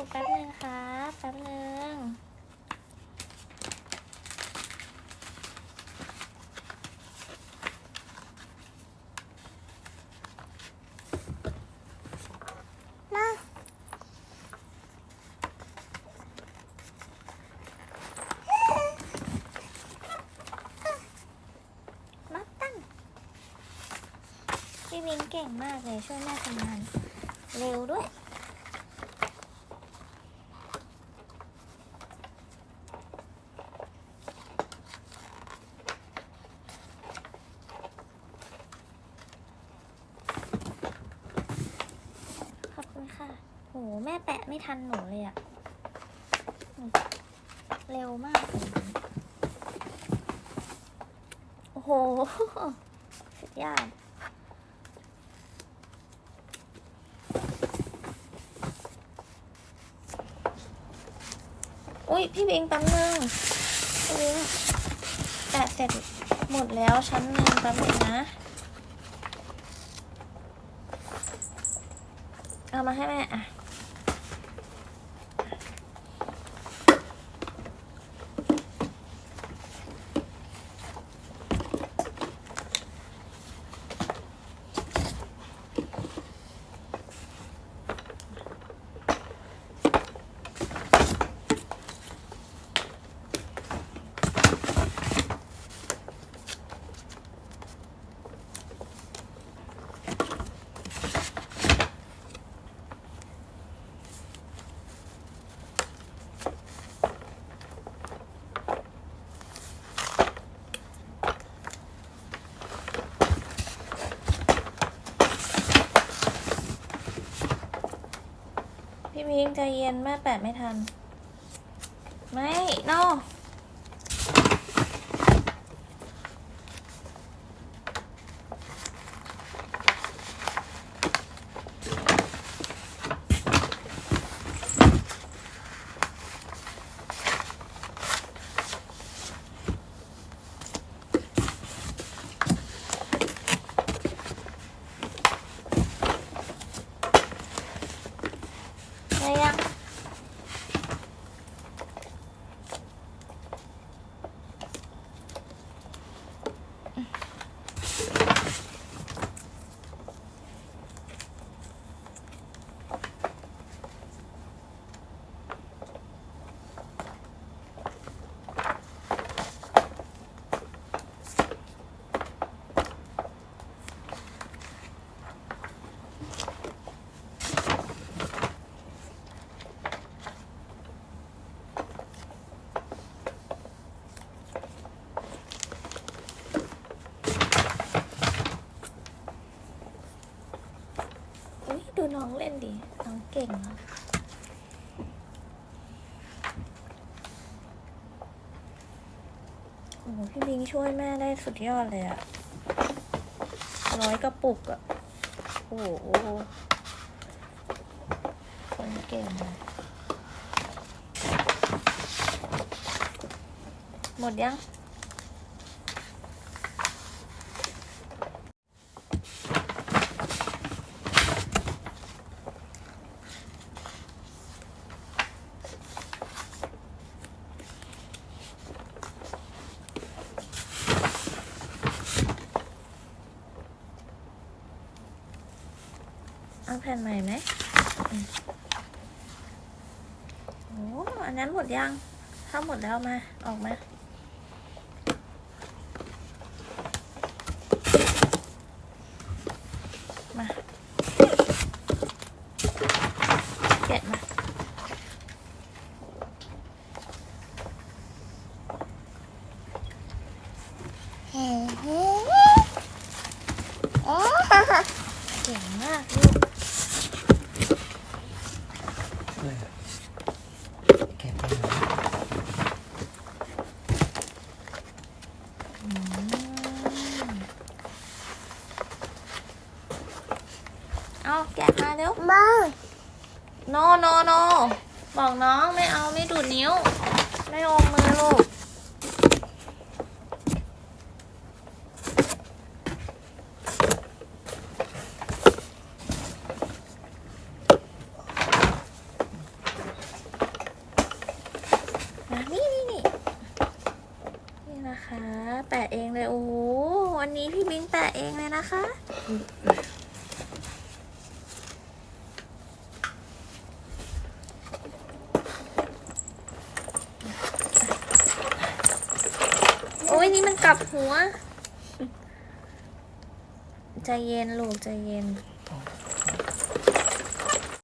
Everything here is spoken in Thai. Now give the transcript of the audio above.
ลูกแป๊บนึงครับแป๊บนึงมามาตั้งพี่วินเก่งมากเลยช่วยแม่ทำงานเร็วด้วย ขอบคุณค่ะ โห แม่แปะไม่ทันหนูเลยอะเร็วมากเลยโอ้โห สุดยอดอุ้ยพี่บิงแป๊บนึงพี่บิงแปะเสร็จหมดแล้วชั้นหนึ่งแป๊บนึงนะ เอามาให้แม่อะ พี่มิงใจเย็นแม่แปะไม่ทัน ไม่โนไองเล่นดิ น้องเก่งอะโอ้โหพี่บิงช่วยแม่ได้สุดยอดเลยอะร้อยกระปุกอะโอ้โหคนเก่งอะหมดยัง เอาแผ่นใหม่ไหมอืมโอ้อันนั้นหมดยัง ถ้าหมดแล้วมา ออกมา มาแกะมาเฮ้เฮ้เอ๊ะเก่งมากลูก เอาแกะมาเร็วมาโนโนโนบอกน้องไม่เอาไม่ดูดนิ้ว ไม่อมมือลูกแปะเองเลยโอ้โหวันนี้พี่บิงแปะเองเลยนะคะ นี้มันกลับหัว ใจเย็นลูกใจเย็น